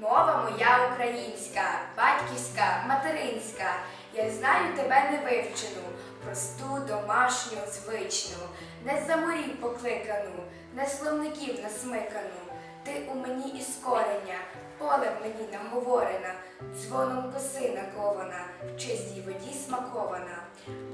Мова моя українська, батьківська, материнська. Я знаю тебе невивчену, просту, домашню, звичну, не з заморів покликану, не словників насмикану. Ти у мені із кореня, полем мені наговорена, дзвоном коси накована, в чистій воді смакована.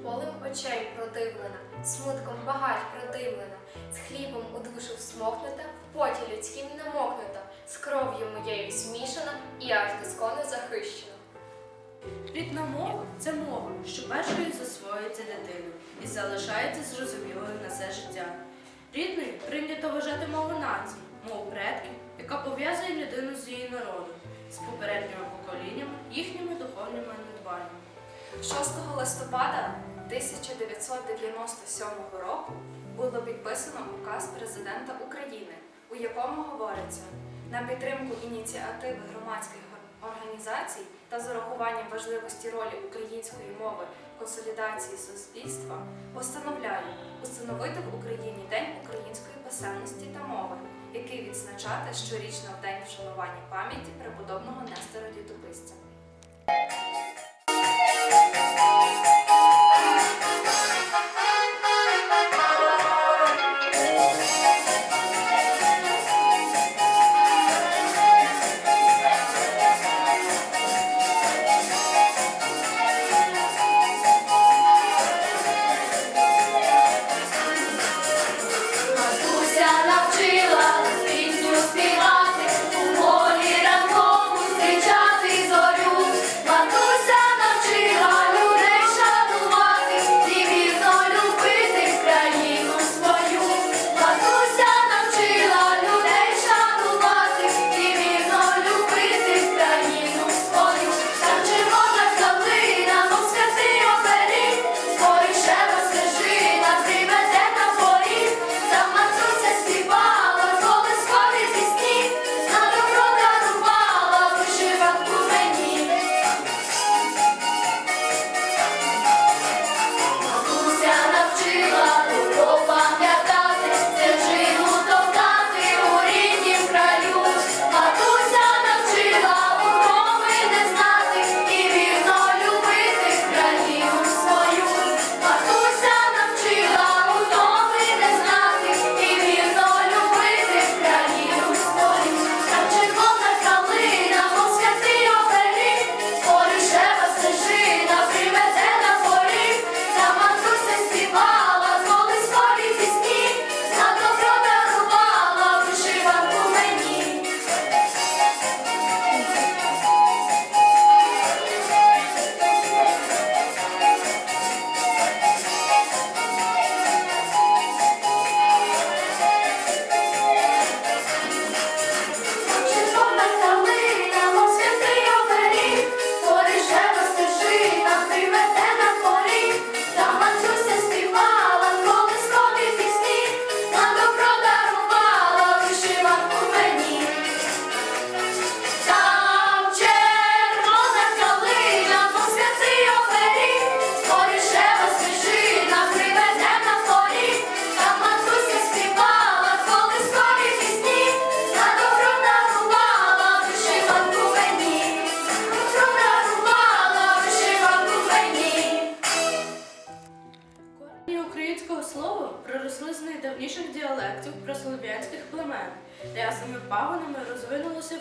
Полем очей продивлена, смутком багать продивлена, з хлібом у душу всмокнута, в поті людським намокнута, з кров'ю моєю змішана і аж доскону захищена. Рідна мова це мова, що першою засвоюється дитиною і залишається зрозумілою на все життя. Рідною прийнято вважати мову нації, мову предків, яка пов'язує людину з її народом, з попередніми поколіннями, їхніми духовними надбаннями. 6 листопада 1997 року було підписано указ президента України, у якому говориться на підтримку ініціативи громадських організацій та з урахуванням важливості ролі української мови в консолідації суспільства постановляю установити в Україні День української писемності та мови, який відзначати щорічно в день вшанування пам'яті преподобного Нестора Дідописця.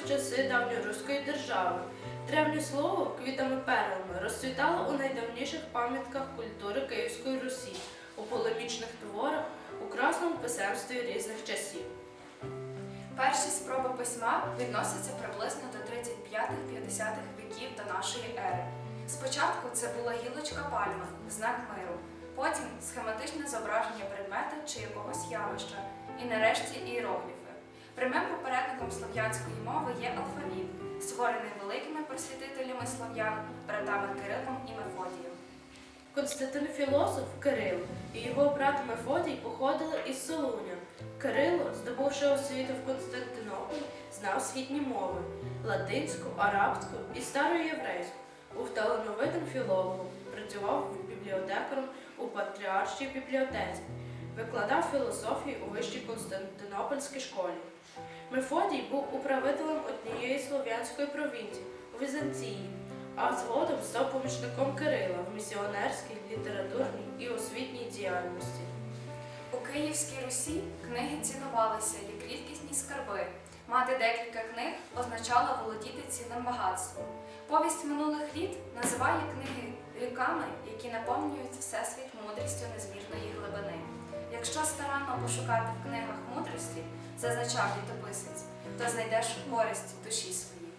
Часи давньоруської держави. Древнє слово квітами перлами розцвітало у найдавніших пам'ятках культури Київської Русі, у полемічних творах, у красному писемстві різних часів. Перші спроби письма відносяться приблизно до 35-50 віків до нашої ери. Спочатку це була гілочка пальми, знак миру, потім схематичне зображення предмета чи якогось явища, і нарешті іерогліфи. Прямим попередником слов'янської мови є алфавіт, створений великими просвітителями слов'ян, братами Кирилом і Мефодієм. Константин філософ Кирил і його брат Мефодій походили із Солуня. Кирило, здобувши освіту в Константинополі, знав східні мови латинську, арабську і староєврейську. Був талановитим філологом, працював бібліотекаром у патріаршій бібліотеці, викладав філософію у вищій Константинопольській школі. Мефодій був управителем однієї слов'янської провінції у Візантії, а згодом став помічником Кирила в місіонерській, літературній і освітній діяльності. У Київській Русі книги цінувалися як рідкісні скарби. Мати декілька книг означало володіти цінним багатством. Повість минулих літ називає книги ріками, які наповнюють всесвіт мудрістю незмірної глибини. Якщо старанно пошукати в книгах мудрості, зазначав літописець, то знайдеш користь душі своїй.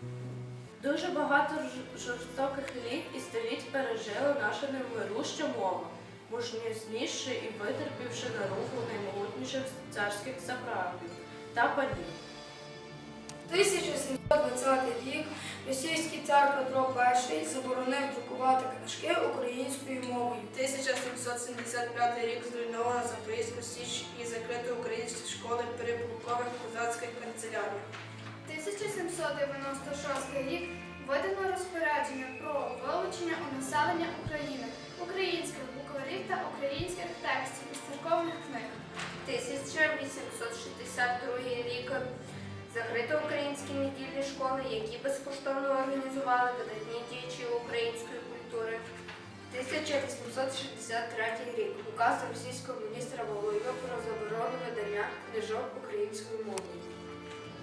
Дуже багато жорстоких літ і століть пережила наша невмируща мова, мужньо і витерпівши наругу наймогутніших царських сакрабів та панів. 1720 рік російський цар Петро І заборонив друкувати книжки українською мовою. 1775 рік зруйнована Запорізька Січ і закриті українські школи при полкових козацьких канцеляріях. 1796 рік видано розпорядження про вилучення у населення України українських букварів та українських текстів із церковних книг. 1862 рік закрито українські недільні школи, які безкоштовно організували видатні діячі української культури. 1863 рік указ російського міністра Володимира про заборону видання книжок українською мовою.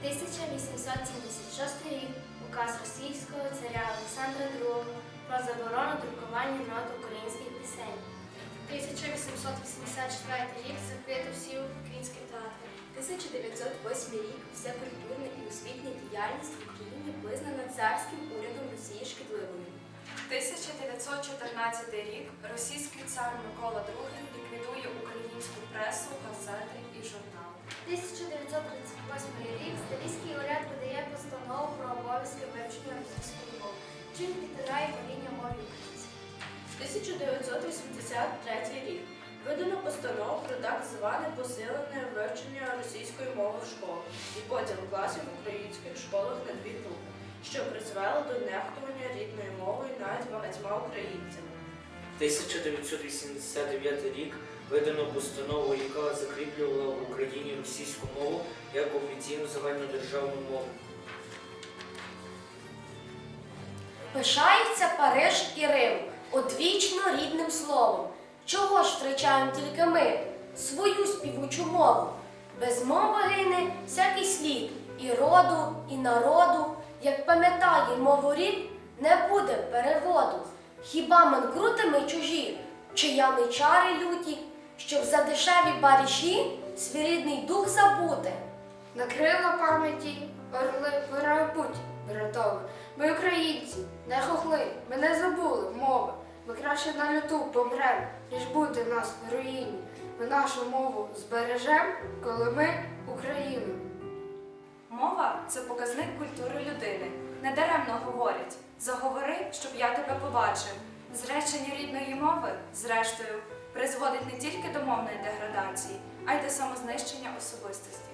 1876 рік указ російського царя Олександра II про заборону друкування нот українських пісень. 1884 рік закрито всі українські театри. 1908 рік вся культурна і освітня діяльність в Україні визнана царським урядом Росії шкідливою. 1914 рік російський цар Микола II ліквідує українську пресу, газети і журнали. 1938 рік Сталінський уряд видає постанову про обов'язки вивчення російської мови, чим підтирає паління мові української. 1983 рік видано постанову про так зване посилене вивчення російської мови в школах і поділ класів в українських школах на дві групи, що призвело до нехтування рідною мовою навіть багатьма українцями. 1989 рік видано постанову, яка закріплювала в Україні російську мову як офіційну загальнодержавну мову. Пишаються Париж і Рим одвічно рідним словом. Чого ж втрачаємо тільки ми свою співучу мову? Без мови гине всякий слід і роду, і народу. Як пам'ятає мову рід, не буде переводу. Хіба манкрути ми чужі, чиями чари люті, щоб за дешеві баріші свій рідний дух забути? Накрила пам'яті орли перепуть, братове. Ми українці, не хохли, ми не краще на люту помрем, ніж в нас в руїні. Ми нашу мову збережем, коли ми Україну. Мова це показник культури людини. Недаремно говорять заговори, щоб я тебе побачив. Зречення рідної мови, зрештою, призводить не тільки до мовної деградації, а й до самознищення особистості.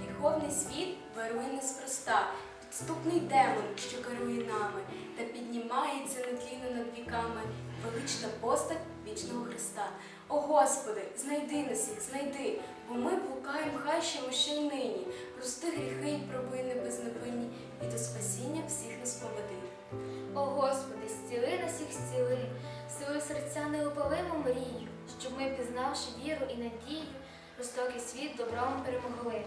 Гріховний світ вирує неспроста, підступний демон, що керує нами, та піднімається нетлінно над віками велична постать вічного Христа. О Господи, знайди нас їх, знайди, бо ми блукаємо хащами ще й нині. Прости гріхи й провини безневинні, і до спасіння всіх нас поведи. О Господи, зціли нас їх зціли, свої серця неопалиму мрію, щоб ми, пізнавши віру і надію, жорстокий світ добром перемогли.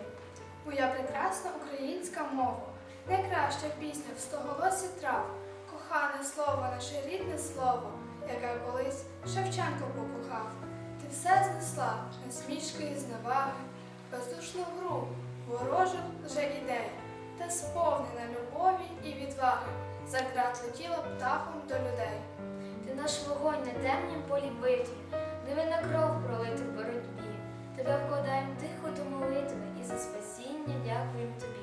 Моя прекрасна українська мова, найкраща пісня в стоголосі трав, кохане слово, наше рідне слово, яке колись Шевченко покохав. Ти все знесла, насмішки і зневаги, бездушну гру, ворожу вже ідей, та сповнена любові і відваги, за град летіла птахом до людей. Ти наш вогонь на темнім полі битві, невинна кров пролита в боротьбі. Тебе вкладаємо тихо до молитви і за спасіння дякуємо тобі.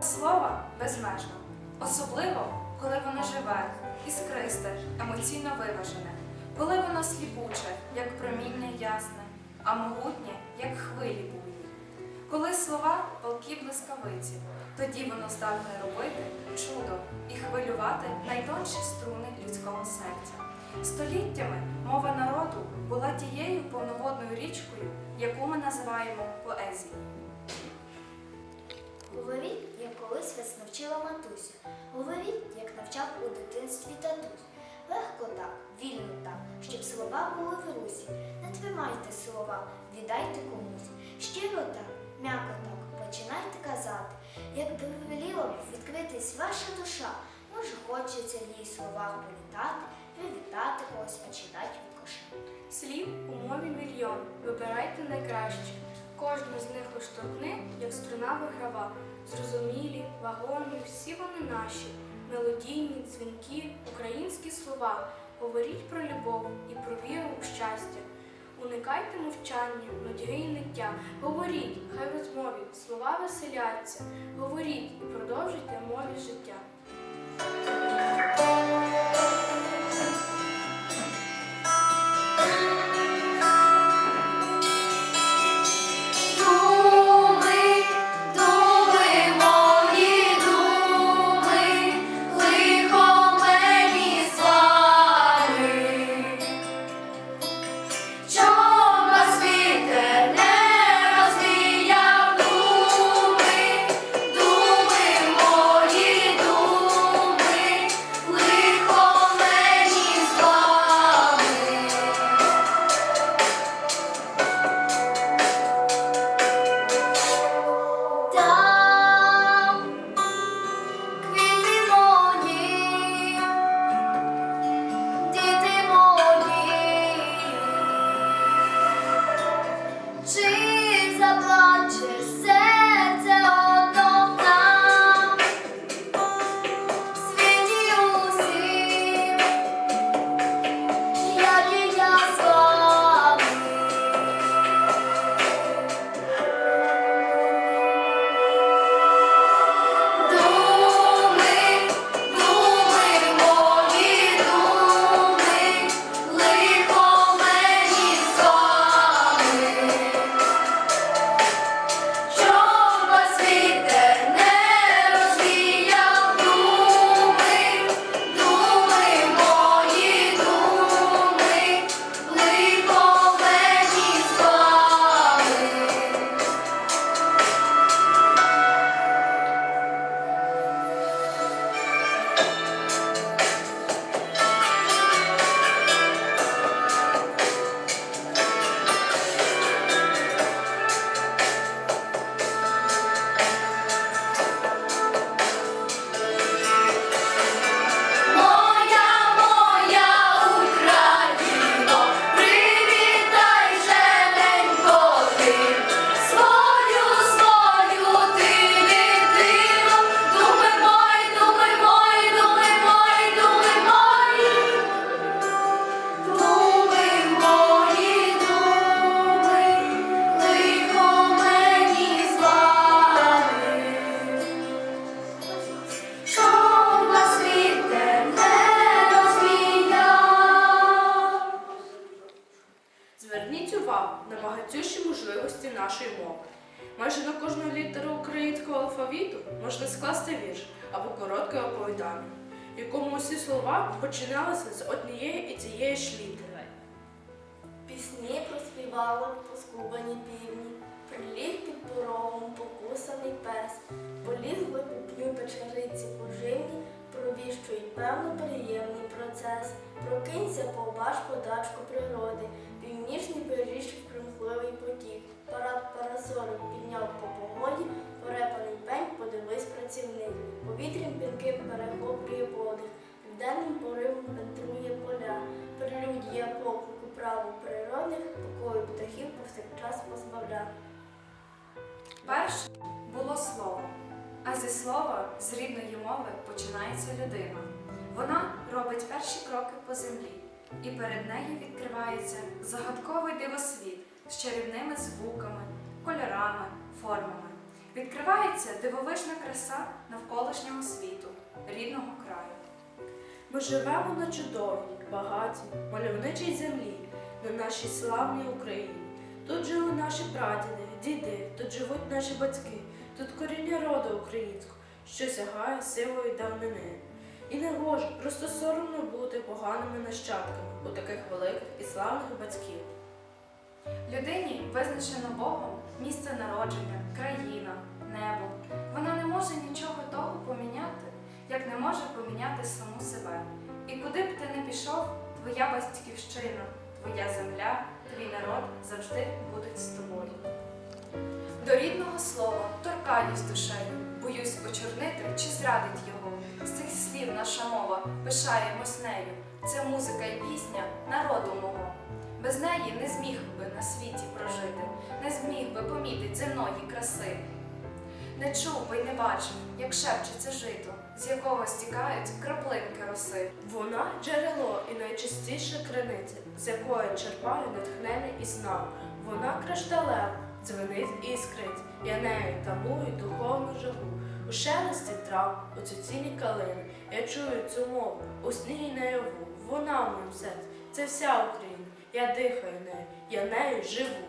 Сила слова безмежна, особливо, коли воно живе, іскристе, емоційно виважене, коли воно сліпуче, як проміння ясне, а могутнє, як хвилі буйні. Коли слова полки блискавиці, тоді воно здатне робити чудо і хвилювати найтонші струни людського серця. Століттями мова народу була тією повноводною річкою, яку ми називаємо поезією. Говоріть, як колись вас навчила матуся. Говоріть, як навчав у дитинстві татусь. Легко так, вільно так, щоб слова були в русі. Не тримайте слова, віддайте комусь. Щиро так, м'яко так, починайте казати. Як би веліла б відкритись ваша душа, може хочеться в її словах політати, привітати когось, а чи дать від коша. Слів у мові мільйон. Вибирайте найкраще. Кожну з них оштовхни, як струна виграва. Зрозумілі, вагомі, всі вони наші. Мелодійні, дзвінки, українські слова. Говоріть про любов і про віру у щастя. Уникайте мовчання, нудьги і ниття. Говоріть, хай в розмові слова веселяться. Говоріть і продовжуйте мові життя. Алфавіту можна скласти вірш або коротке оповідання, в якому усі слова починалися з однієї і цієї ж літери. Пісні проспівали поскубані півні, приліг під порогом покусаний пес, полізли купню печериці поживні, провіщують певно приємний процес. Прокинься, побач подачку природи, північний беріжжя примхливий потік. Парад парасолю підняв по погоді, порепаний пень, подивись працівник. Повітрям пінким перехоплює подих, південним поривом вентрує поля. Прелюдія поклику правил природних, покою птахів повсякчас позбавля. Перше було слово, а зі слова, з рідної мови починається людина. Вона робить перші кроки по землі, і перед нею відкривається загадковий дивосвіт з чарівними звуками, кольорами, формами. Відкривається дивовижна краса навколишнього світу, рідного краю. Ми живемо на чудовій, багатій, мальовничій землі, на нашій славній Україні. Тут жили наші прадіди, діди, тут живуть наші батьки, тут коріння роду українського, що сягає сивої давнини. І не гоже, просто соромно бути поганими нащадками у таких великих і славних батьків. Людині визначено Богом місце народження, країна, небо. Вона не може нічого того поміняти, як не може поміняти саму себе. І куди б ти не пішов, твоя батьківщина, твоя земля, твій народ завжди будуть з тобою. До рідного слова торкаюсь душею, боюсь очорнити чи зрадить його. З цих слів наша мова пишаємось нею. Це музика і пісня народу мого. Без неї не зміг би на світі прожити, не зміг би помітить земної краси. Не чув би й не бачив, як шепчеться жито, з якого стікають краплинки роси. Вона джерело і найчистіша криниця, з якої черпаю натхнення і знав. Вона кришталева, дзвенить і іскрить, я нею тамую духовну жагу. У шелесті трав, у цвіціні калини, я чую цю мову, у сні й наяву. Вона в моїм серці, це вся Україна. Я дихаю нею, я нею живу.